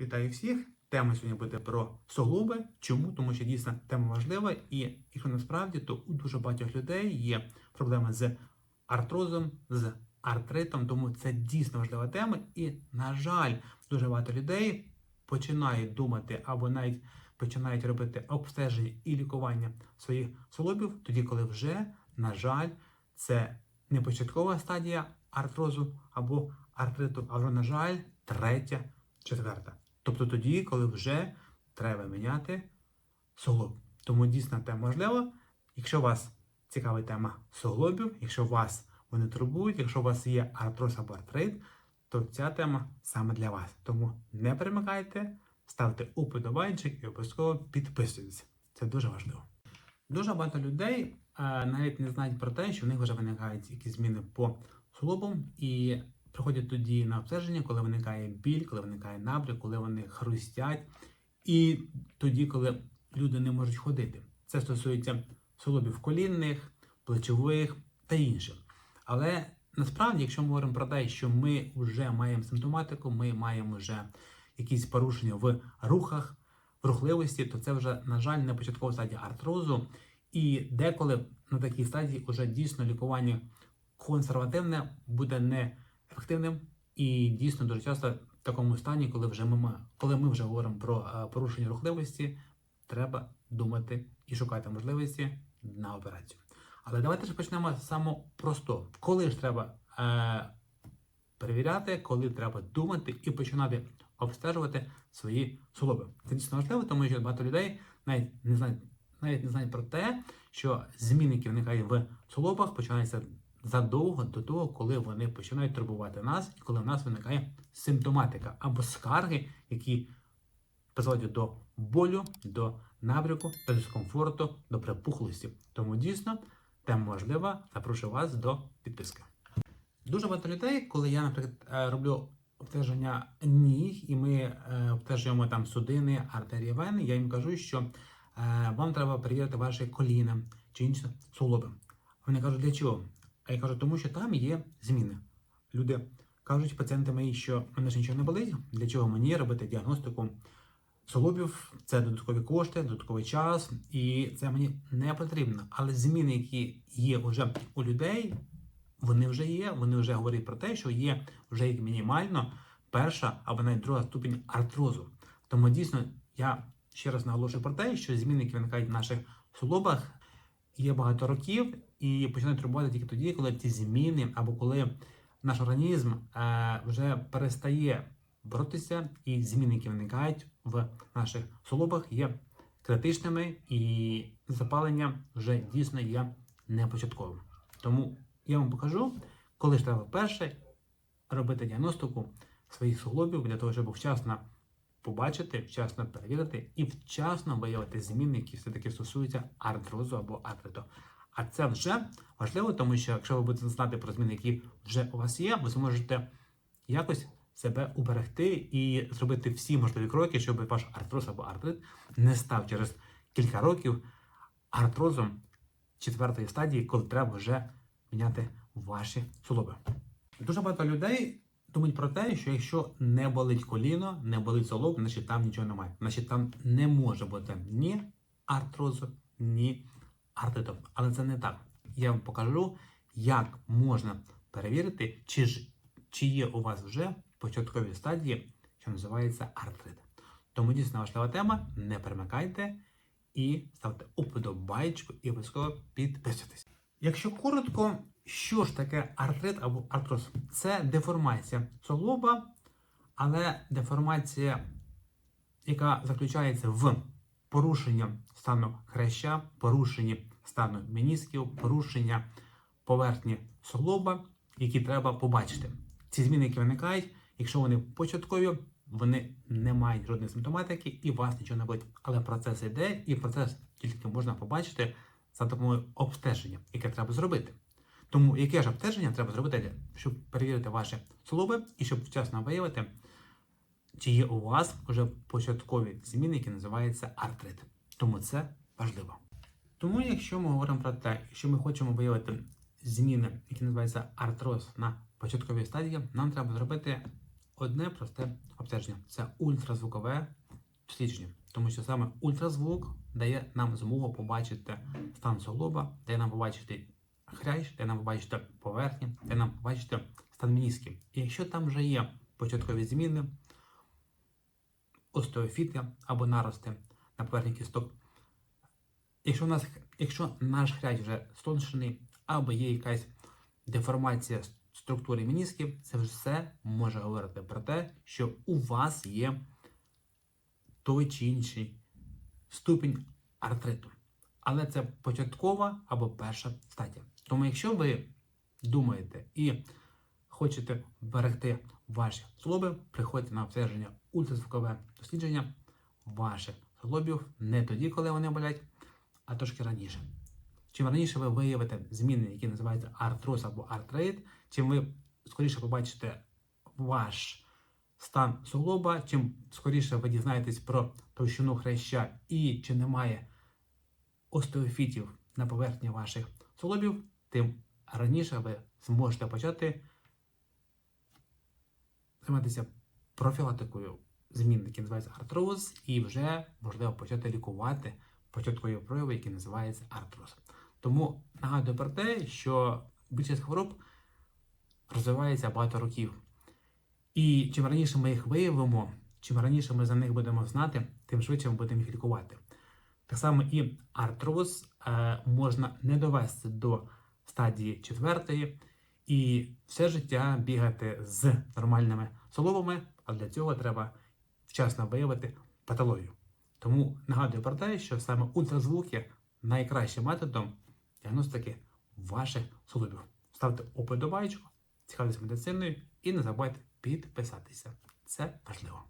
Вітаю всіх! Тема сьогодні буде про суглоби. Чому? Тому що дійсно тема важлива, і якщо насправді, то у дуже багатьох людей є проблеми з артрозом, з артритом, тому це дійсно важлива тема. І, на жаль, дуже багато людей починають думати або навіть починають робити обстеження і лікування своїх суглобів, тоді, коли вже, на жаль, це не початкова стадія артрозу або артриту, а вже, на жаль, третя, четверта. Тобто тоді, коли вже треба міняти суглоб. Тому дійсно тема важлива. Якщо вас цікавить тема суглобів, якщо вас вони турбують, якщо у вас є артроз або артрит, то ця тема саме для вас. Тому не перемикайте, ставте уподобайчик і обов'язково підписуйтесь. Це дуже важливо. Дуже багато людей е, навіть не знають про те, що в них вже виникають якісь зміни по суглобам і приходять тоді на обстеження, коли виникає біль, коли виникає набряк, коли вони хрустять, і тоді, коли люди не можуть ходити. Це стосується суглобів колінних, плечових та інших. Але насправді, якщо ми говоримо про те, що ми вже маємо симптоматику, ми маємо вже якісь порушення в рухах, в рухливості, то це вже, на жаль, не початкова стадія артрозу. І деколи на такій стадії вже дійсно лікування консервативне буде неефективним. І дійсно дуже часто в такому стані, коли вже ми, коли ми вже говоримо про е, порушення рухливості, треба думати і шукати можливості на операцію. Але давайте ж почнемо з самого простого. Коли ж треба е, перевіряти, коли треба думати і починати обстежувати свої суглоби. Це дійсно важливо, тому що багато людей навіть не знають, навіть не знають про те, що зміни, які виникають в суглобах, починаються задовго до того, коли вони починають турбувати нас, і коли в нас виникає симптоматика або скарги, які призводять до болю, до набряку, до дискомфорту, до припухлості. Тому дійсно тема важлива. Запрошую вас до підписки. Дуже багато людей, коли я, наприклад, е, роблю обстеження ніг, і ми е, обстежуємо там судини, артерії, вени, я їм кажу, що е, вам треба перевірити ваші коліна чи інші суглоби. Вони кажуть, для чого? А я кажу, тому що там є зміни. Люди кажуть, пацієнти мої, що мене ж нічого не болить, для чого мені робити діагностику суглобів, це додаткові кошти, додатковий час, і це мені не потрібно. Але зміни, які є вже у людей, вони вже є. Вони вже говорять про те, що є вже як мінімально перша або навіть друга ступінь артрозу. Тому дійсно я ще раз наголошую про те, що зміни, які виникають в наших суглобах, є багато років і починають турбувати тільки тоді, коли ці зміни або коли наш організм е, вже перестає боротися, і зміни, які виникають в наших суглобах, є критичними, і запалення вже дійсно є непочатковим. Тому я вам покажу, коли ж треба перше робити діагностику своїх суглобів для того, щоб вчасно побачити, вчасно перевірити і вчасно виявити зміни, які все-таки стосуються артрозу або артриту. А це вже важливо, тому що якщо ви будете знати про зміни, які вже у вас є, ви зможете якось себе уберегти і зробити всі можливі кроки, щоб ваш артроз або артрит не став через кілька років артрозом четвертої стадії, коли треба вже міняти ваші суглоби. Дуже багато людей думають про те, що якщо не болить коліно, не болить суглоб, значить там нічого немає. Значить там не може бути ні артрозу, ні артриту. Але це не так. Я вам покажу, як можна перевірити, чи ж чи є у вас вже початкові стадії, що називається артрит. Тому дійсно важлива тема. Не перемикайте і ставте уподобайку і обов'язково підписуйтесь. Якщо коротко, що ж таке артрит або артроз? Це деформація суглоба, але деформація, яка заключається в порушенні стану хряща, порушенні стану менісків, порушення поверхні суглоба, які треба побачити. Ці зміни, які виникають, якщо вони початкові, вони не мають жодної симптоматики і вас нічого не болить. Але процес йде, і процес тільки можна побачити за допомогою обстеження, яке треба зробити. Тому яке ж обстеження треба зробити, щоб перевірити ваші суглоби і щоб вчасно виявити, чи є у вас вже початкові зміни, які називаються артрит. Тому це важливо. Тому, якщо ми говоримо про те, що ми хочемо виявити зміни, які називаються артроз на початковій стадії, нам треба зробити одне просте обстеження це ультразвукове дослідження. Тому що саме ультразвук дає нам змогу побачити стан суглоба, дає нам побачити хрящ, дає нам побачити поверхні, дає нам побачити стан мінісків. І якщо там вже є початкові зміни, остеофіти або нарости на поверхні кісток, якщо, у нас, якщо наш хрящ вже стоншений, або є якась деформація структури мінісків, це все може говорити про те, що у вас є той чи інший ступінь артриту. Але це початкова або перша стадія. Тому, якщо ви думаєте і хочете берегти ваші суглоби, приходьте на обстеження ультразвукове дослідження ваших суглобів не тоді, коли вони болять, а трошки раніше. Чим раніше ви виявите зміни, які називаються артроз або артрит, чим ви скоріше побачите ваш стан суглоба, чим скоріше ви дізнаєтесь про товщину хряща і чи немає остеофітів на поверхні ваших суглобів, тим раніше ви зможете почати займатися профілактикою змін, які називаються артроз, і вже можливо почати лікувати початкові прояви, які називаються артроз. Тому нагадую про те, що більшість хвороб розвивається багато років. І чим раніше ми їх виявимо, чим раніше ми за них будемо знати, тим швидше ми будемо їх лікувати. Так само і артроз е, можна не довести до стадії четвертої і все життя бігати з нормальними соломами, а для цього треба вчасно виявити патологію. Тому нагадую про те, що саме ультразвук є найкращим методом діагностики ваших солобів. Ставте уподобайку, цікавтеся медициною і не забувайте підписатися. Це важливо.